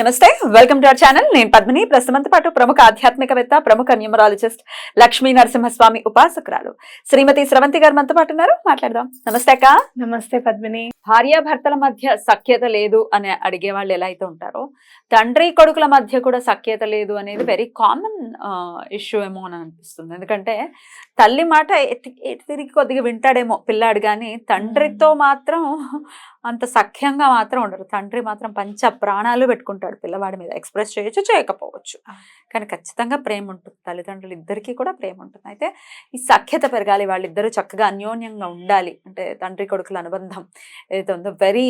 నమస్తే. Welcome to our channel నేను పద్మిని. ప్రస్తుతంతో పాటు ప్రముఖ ఆధ్యాత్మికవేత్త ప్రముఖ న్యూమరాలజిస్ట్ లక్ష్మీ నరసింహస్వామి ఉపాసకురాలు శ్రీమతి స్రవంతి గారు మనతో పాటు ఉన్నారు. మాట్లాడదాం. నమస్తే అక్క. నమస్తే పద్మిని. భార్యాభర్తల మధ్య సఖ్యత లేదు అని అడిగే వాళ్ళు ఎలా అయితే ఉంటారో తండ్రి కొడుకుల మధ్య కూడా సఖ్యత లేదు అనేది వెరీ కామన్ ఇష్యూ ఏమో అని అనిపిస్తుంది. ఎందుకంటే తల్లి మాట ఎటు తిరిగి కొద్దిగా వింటాడేమో పిల్లాడు కానీ తండ్రితో మాత్రం అంత సఖ్యంగా మాత్రం ఉండరు. తండ్రి మాత్రం పంచ ప్రాణాలు పెట్టుకుంటాడు పిల్లవాడి మీద. ఎక్స్ప్రెస్ చేయొచ్చు చేయకపోవచ్చు. కానీ ఖచ్చితంగా ప్రేమ ఉంటుంది. తల్లిదండ్రులు ఇద్దరికీ కూడా ప్రేమ ఉంటుంది. అయితే ఈ సఖ్యత పెరగాలి వాళ్ళిద్దరూ చక్కగా అన్యోన్యంగా ఉండాలి. అంటే తండ్రి కొడుకుల అనుబంధం ఏదైతే ఉందో వెరీ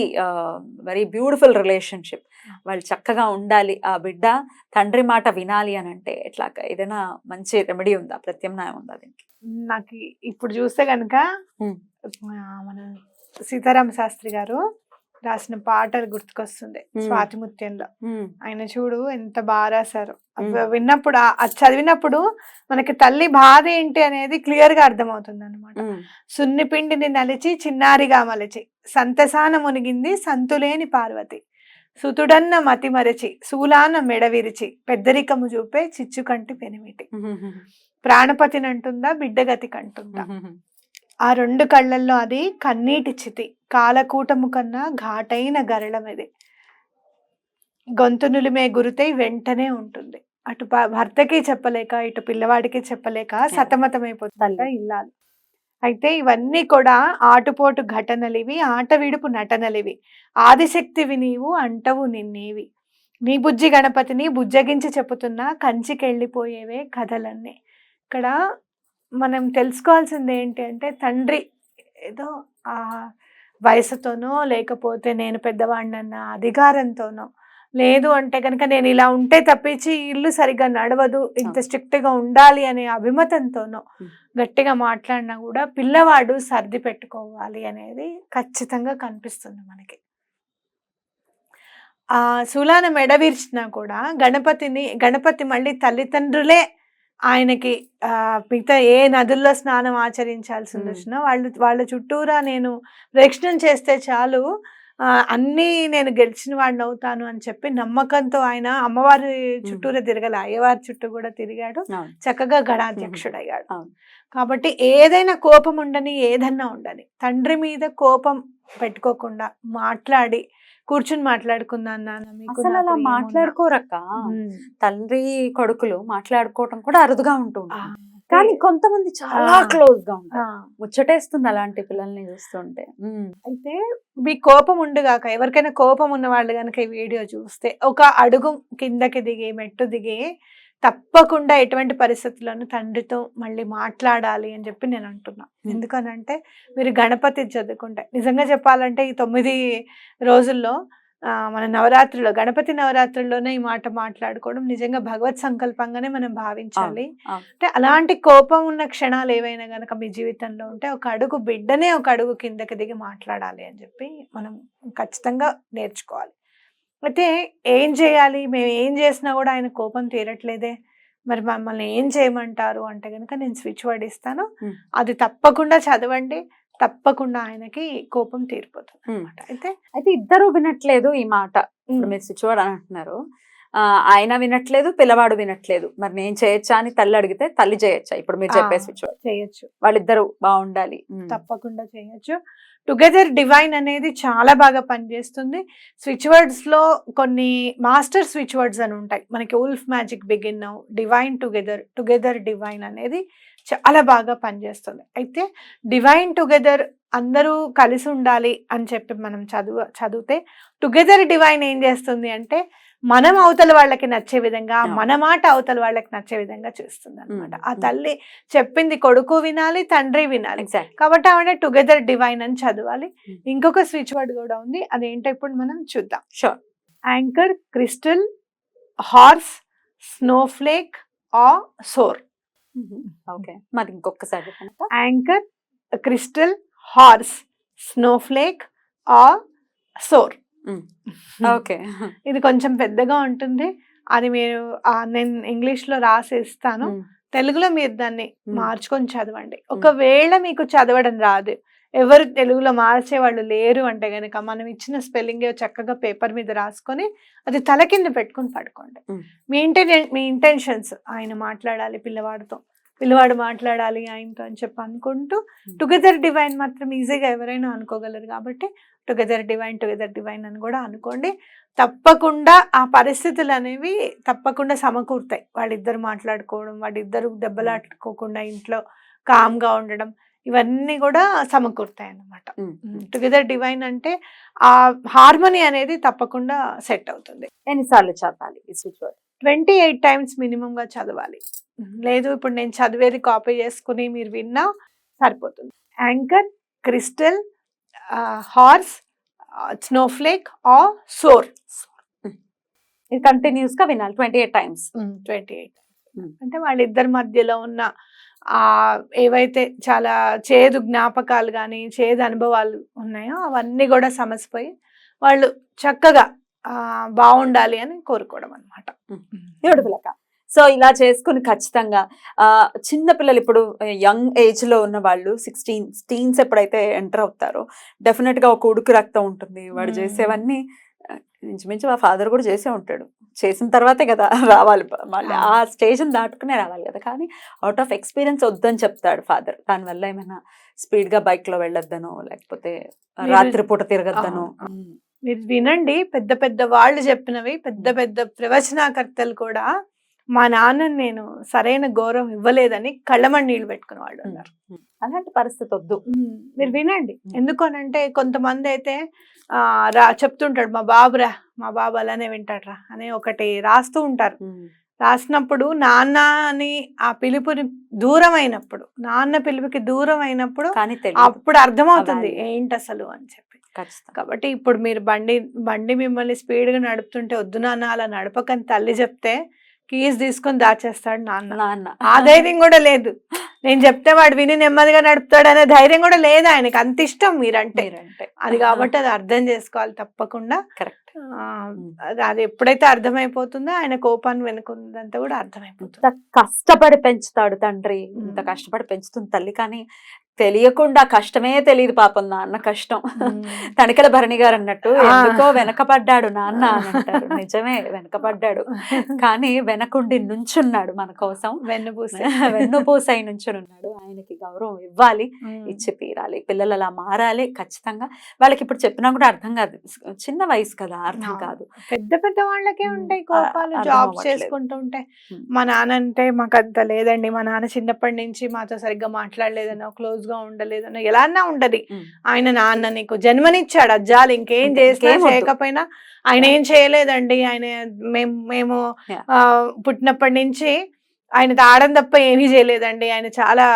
వెరీ బ్యూటిఫుల్ రిలేషన్షిప్ వాళ్ళు చక్కగా ఉండాలి. ఆ బిడ్డ తండ్రి మాట వినాలి అని అంటే ఎట్లా ఏదైనా మంచి రెమెడీ ఉందా? ప్రత్యామ్నాయం ఉందా దీనికి? నాకు ఇప్పుడు చూస్తే కనుక. మన సీతారామ శాస్త్రి గారు రాసిన పాటలు గుర్తుకొస్తుంది. స్వాతిముత్యంలో. ఆయన చూడు ఎంత బాగా రాశారు. విన్నప్పుడు అది చదివినప్పుడు మనకి తల్లి బాధ ఏంటి అనేది క్లియర్గా అర్థమవుతుంది అనమాట సున్ని పిండిని నలిచి చిన్నారిగా మలచి సంతసాన మునిగింది సంతులేని పార్వతి. సుతుడన్న మతి మరచి శూలాన మెడ విరిచి పెద్దరికము చూపే చిచ్చుకంటి పెనిమిటి. ప్రాణపతినంటుందా బిడ్డగతి కంటుందా? ఆ రెండు కళ్ళల్లో అది కన్నీటి చితి. కాలకూటము కన్నా ఘాటైన గరళం ఇది. గొంతు నులిమే గురితై వెంటనే ఉంటుంది. అటు భర్తకి చెప్పలేక ఇటు పిల్లవాడికి చెప్పలేక సతమతమైపోతుందా. ఇల్లాలు. అయితే ఇవన్నీ కూడా ఆటుపోటు ఘటనలివి ఆట విడుపు నటనలివి. ఆదిశక్తివి నీవు అంటవు నిన్నేవి. నీ బుజ్జి గణపతిని బుజ్జగించి చెప్పుతున్నా కంచికెళ్ళిపోయేవే కథలన్నీ. ఇక్కడ మనం తెలుసుకోవాల్సింది ఏంటి అంటే తండ్రి ఏదో ఆ వయసుతోనో లేకపోతే నేను పెద్దవాడినన్న అధికారంతోనో లేదు అంటే కనుక నేను ఇలా ఉంటే తప్పించి ఇల్లు సరిగ్గా నడవదు ఇంత అవును. స్ట్రిక్ట్గా ఉండాలి అనే అభిమతంతోనో. గట్టిగా మాట్లాడినా కూడా పిల్లవాడు సర్ది పెట్టుకోవాలి అనేది ఖచ్చితంగా కనిపిస్తుంది మనకి ఆ శూలాన మెడ విరిచినా కూడా గణపతిని గణపతి మళ్ళీ తల్లిదండ్రులే ఆయనకి మిగతా ఏ నదుల్లో స్నానం ఆచరించాల్సి. వచ్చినా వాళ్ళు వాళ్ళ చుట్టూరా నేను ప్రదక్షిణం చేస్తే చాలు అన్నీ నేను గెలిచిన వాడిని అవుతాను అని చెప్పి నమ్మకంతో ఆయన అమ్మవారి చుట్టూరా తిరగల అయ్యవారి చుట్టూ కూడా తిరిగాడు. చక్కగా గణాధ్యక్షుడయ్యాడు. కాబట్టి ఏదైనా కోపం ఉండని ఏదన్నా ఉండని తండ్రి మీద కోపం పెట్టుకోకుండా మాట్లాడి కూర్చుని మాట్లాడుకుందాం అసలు అలా. మాట్లాడుకోరక్క. తండ్రి కొడుకులు మాట్లాడుకోవటం కూడా అరుదుగా ఉంటుంది కానీ కొంతమంది చాలా. క్లోజ్గా ఉంటారు ముచ్చటేస్తుంది అలాంటి పిల్లల్ని చూస్తుంటే. అయితే మీ కోపం ఉండుగాక ఎవరికైనా కోపం ఉన్న వాళ్ళు కనుక ఈ వీడియో చూస్తే ఒక అడుగు కిందకి దిగి మెట్టు దిగి తప్పకుండా ఎటువంటి పరిస్థితుల్లోనూ తండ్రితో మళ్ళీ మాట్లాడాలి అని చెప్పి నేను అంటున్నా. ఎందుకనంటే మీరు గణపతి చదువుకుంటే నిజంగా చెప్పాలంటే ఈ తొమ్మిది రోజుల్లో మన నవరాత్రిలో గణపతి నవరాత్రుల్లోనే ఈ మాట మాట్లాడుకోవడం నిజంగా భగవత్ సంకల్పంగానే మనం భావించాలి. అంటే అలాంటి కోపం ఉన్న క్షణాలు ఏవైనా గనక మీ జీవితంలో ఉంటే ఒక అడుగు బిడ్డనే ఒక అడుగు కిందకి దిగి మాట్లాడాలి అని చెప్పి మనం ఖచ్చితంగా నేర్చుకోవాలి అయితే ఏం చేయాలి? మేము ఏం చేసినా కూడా ఆయన కోపం తీరట్లేదే. మరి మమ్మల్ని ఏం చేయమంటారు అంటే కనుక నేను స్విచ్ వర్డ్ ఇస్తాను. అది తప్పకుండా చదవండి. తప్పకుండా ఆయనకి కోపం తీరిపోతుంది. అనమాట అయితే అయితే ఇద్దరు వినట్లేదు ఈ మాట. ఇప్పుడు మీరు స్విచ్వాడు అని అంటున్నారు. ఆ, ఆయన వినట్లేదు పిల్లవాడు వినట్లేదు. మరి నేను చేయొచ్చా అని తల్లి అడిగితే తల్లి చేయొచ్చా? ఇప్పుడు మీరు చెప్పే ఆ. Switch word. చేయొచ్చు. వాళ్ళిద్దరు బాగుండాలి. తప్పకుండా చేయొచ్చు. టుగెదర్ డివైన్ అనేది చాలా బాగా పనిచేస్తుంది. స్విచ్ వర్డ్స్లో కొన్ని మాస్టర్ స్విచ్ వర్డ్స్ అని ఉంటాయి. మనకి wolf magic begin divine together together divine అనేది చాలా బాగా పనిచేస్తుంది. అయితే డివైన్ టుగెదర్ అందరూ కలిసి ఉండాలి అని చెప్పి మనం చదువు చదివితే టుగెదర్ డివైన్ ఏం చేస్తుంది అంటే మనం అవతల వాళ్ళకి నచ్చే విధంగా. మన మాట అవతల వాళ్ళకి నచ్చే విధంగా చేస్తుంది అనమాట ఆ. తల్లి చెప్పింది కొడుకు వినాలి తండ్రి వినాలి. కాబట్టి ఆవిడ టుగెదర్ డివైన్ అని చదవాలి. ఇంకొక స్విచ్ వర్డ్ కూడా ఉంది. అదేంటో ఇప్పుడు మనం చూద్దాం. Sure anchor crystal horse snowflake ఆ సోర్ ఓకే మరి ఇంకొకసారి యాంకర్ క్రిస్టల్ హార్స్ స్నోఫ్లేక్ ఆ సోర్ ఓకే. ఇది కొంచెం పెద్దగా ఉంటుంది. అది మీరు నేను ఇంగ్లీష్లో రాసేస్తాను తెలుగులో మీరు దాన్ని. మార్చుకొని చదవండి. ఒకవేళ మీకు చదవడం రాదు ఎవరు తెలుగులో మార్చే వాళ్ళు లేరు అంటే గనుక మనం ఇచ్చిన స్పెల్లింగ్ చక్కగా పేపర్ మీద రాసుకొని అది తల కింద పెట్టుకొని పడుకోండి. మీ ఇంటెన్ మీ ఇంటెన్షన్స్ ఆయన మాట్లాడాలి పిల్లవాడితో. పిల్లవాడు మాట్లాడాలి ఆయనతో అని చెప్పి అనుకుంటూ టుగెదర్ డివైన్ మాత్రం ఈజీగా ఎవరైనా అనుకోగలరు కాబట్టి టుగెదర్ డివైన్ టుగెదర్ డివైన్ అని కూడా అనుకోండి. తప్పకుండా ఆ పరిస్థితులు అనేవి తప్పకుండా సమకూరుతాయి. వాళ్ళిద్దరు మాట్లాడుకోవడం వాళ్ళిద్దరు దెబ్బలాడుకోకుండా ఇంట్లో కామ్గా ఉండడం ఇవన్నీ కూడా సమకూరుతాయి అన్నమాట. టుగెదర్ డివైన్ అంటే ఆ హార్మనీ అనేది తప్పకుండా సెట్ అవుతుంది. ఎన్నిసార్లు చదవాలి ఈ switch word twenty eight times మినిమంగా చదవాలి. లేదు ఇప్పుడు నేను చదివేది కాపీ చేసుకుని మీరు విన్నా సరిపోతుంది. యాంకర్ క్రిస్టల్ హార్స్ స్నోఫ్లేక్ ఆ సోర్. ఇది కంటిన్యూస్గా వినాలి twenty eight times. Twenty eight. అంటే వాళ్ళిద్దరి మధ్యలో ఉన్న ఆ ఏవైతే చాలా చేదు జ్ఞాపకాలు కానీ చేదు అనుభవాలు ఉన్నాయో అవన్నీ కూడా సమసిపోయి వాళ్ళు చక్కగా బాగుండాలి అని కోరుకోవడం అనమాట అక్క సో ఇలా చేసుకుని ఖచ్చితంగా ఆ చిన్న పిల్లలు ఇప్పుడు యంగ్ ఏజ్లో ఉన్న వాళ్ళు సిక్స్టీన్ టీన్స్ ఎప్పుడైతే ఎంటర్ అవుతారో డెఫినెట్గా ఒక ఉడుకు రక్తం ఉంటుంది. వాడు. చేసేవన్నీ ఇంచుమించు మా ఫాదర్ కూడా చేసే ఉంటాడు. చేసిన తర్వాతే కదా రావాలి. మళ్ళీ ఆ స్టేజ్ దాటుకునే రావాలి కదా. కానీ అవుట్ ఆఫ్ ఎక్స్పీరియన్స్ వద్దని చెప్తాడు ఫాదర్. దానివల్ల ఏమైనా స్పీడ్గా బైక్లో వెళ్ళొద్దనో లేకపోతే మీరు- రాత్రి పూట తిరగద్దనో. మీరు వినండి. పెద్ద పెద్ద వాళ్ళు చెప్పినవి పెద్ద పెద్ద ప్రవచనాకర్తలు కూడా మా నాన్నని నేను సరైన గౌరవం ఇవ్వలేదని కళ్ళమని నీళ్ళు పెట్టుకున్న వాళ్ళు ఉన్నారు. అలాంటి పరిస్థితి వద్దు. మీరు వినండి. ఎందుకనంటే కొంతమంది అయితే ఆ రా చెప్తుంటాడు మా బాబురా మా బాబు అలానే వింటాడ్రా అని ఒకటి రాస్తూ ఉంటారు. రాసినప్పుడు నాన్న అని ఆ పిలుపుని దూరం అయినప్పుడు నాన్న పిలుపుకి దూరం అయినప్పుడు అప్పుడు అర్థమవుతుంది. ఏంటి అసలు అని చెప్పి. కాబట్టి ఇప్పుడు మీరు బండి బండి మిమ్మల్ని స్పీడ్గా నడుపుతుంటే వద్దు నాన్న అలా నడపకని తల్లి చెప్తే కీస్ తీసుకొని దాచేస్తాడు నాన్న. నాన్న. ఆ ధైర్యం కూడా లేదు. నేను చెప్తే వాడు విని నెమ్మదిగా నడుపుతాడు అనే ధైర్యం కూడా లేదు ఆయనకి. అంత ఇష్టం మీరంటే. అది కాబట్టి అది అర్థం చేసుకోవాలి తప్పకుండా. కరెక్ట్. ఆ, అది ఎప్పుడైతే అర్థమైపోతుందో ఆయన కోపాన్ని వెనుకున్నదంతా కూడా అర్థమైపోతుంది. కష్టపడి పెంచుతాడు తండ్రి. ఇంత. కష్టపడి పెంచుతుంది తల్లి. కానీ తెలియకుండా కష్టమే తెలియదు పాపం నాన్న కష్టం. తనికల భరణి గారు అన్నట్టు. ఎందుకో వెనకపడ్డాడు నాన్న అని అంటారు. నిజమే వెనకపడ్డాడు కానీ వెనకుండి నుంచున్నాడు మన కోసం. వెన్నుపూస. వెన్నుపూసై నుంచుని ఉన్నాడు ఆయనకి గౌరవం ఇవ్వాలి ఇచ్చి తీరాలి. పిల్లలు అలా మారాలి ఖచ్చితంగా. వాళ్ళకి ఇప్పుడు చెప్పినా కూడా అర్థం కాదు. చిన్న వయసు కదా అర్థం. కాదు. పెద్ద పెద్ద వాళ్ళకే. ఉంటాయి కోపాలు జాబ్. చేసుకుంటూ ఉంటే మ్మ్. మా నాన్న అంటే మాకు అంత లేదండి. మా నాన్న చిన్నప్పటి నుంచి మాతో సరిగ్గా మాట్లాడలేదనో క్లోజ్ గా ఉండలేదనో ఎలా అన్నా ఉండదు. ఆయన నాన్న నీకు జన్మనిచ్చాడు అజ్జాలు ఇంకేం చేసినా వద్దు. చేయకపోయినా ఆయన ఏం చేయలేదండి ఆయన మేము మేము పుట్టినప్పటి నుంచి ఆయన తాగడం తప్ప ఏమీ చేయలేదండి. ఆయన చాలా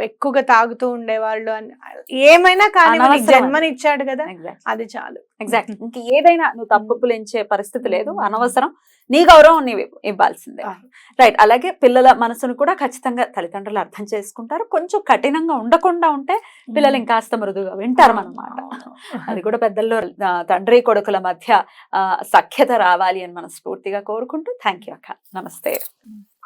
ఎక్కువగా తాగుతూ ఉండేవాళ్ళు అని. ఏమైనా కానీ మనకి. జన్మనిచ్చాడు కదా. అది చాలు. ఎగ్జాక్ట్ ఇంక ఏదైనా నువ్వు తప్పులేంచే పరిస్థితి లేదు. అనవసరం. నీ గౌరవం నీవు ఇవ్వాల్సిందే. రైట్ అలాగే పిల్లల మనసును కూడా ఖచ్చితంగా తల్లిదండ్రులు అర్థం చేసుకుంటారు. కొంచెం కఠినంగా ఉండకుండా ఉంటే పిల్లలు ఇంకాస్త మృదుగా వింటారు అన్నమాట. అది కూడా పెద్దల్లో తండ్రి కొడుకుల మధ్య సఖ్యత రావాలి అని మనస్ఫూర్తిగా కోరుకుంటూ. థ్యాంక్ యూ అక్క. నమస్తే.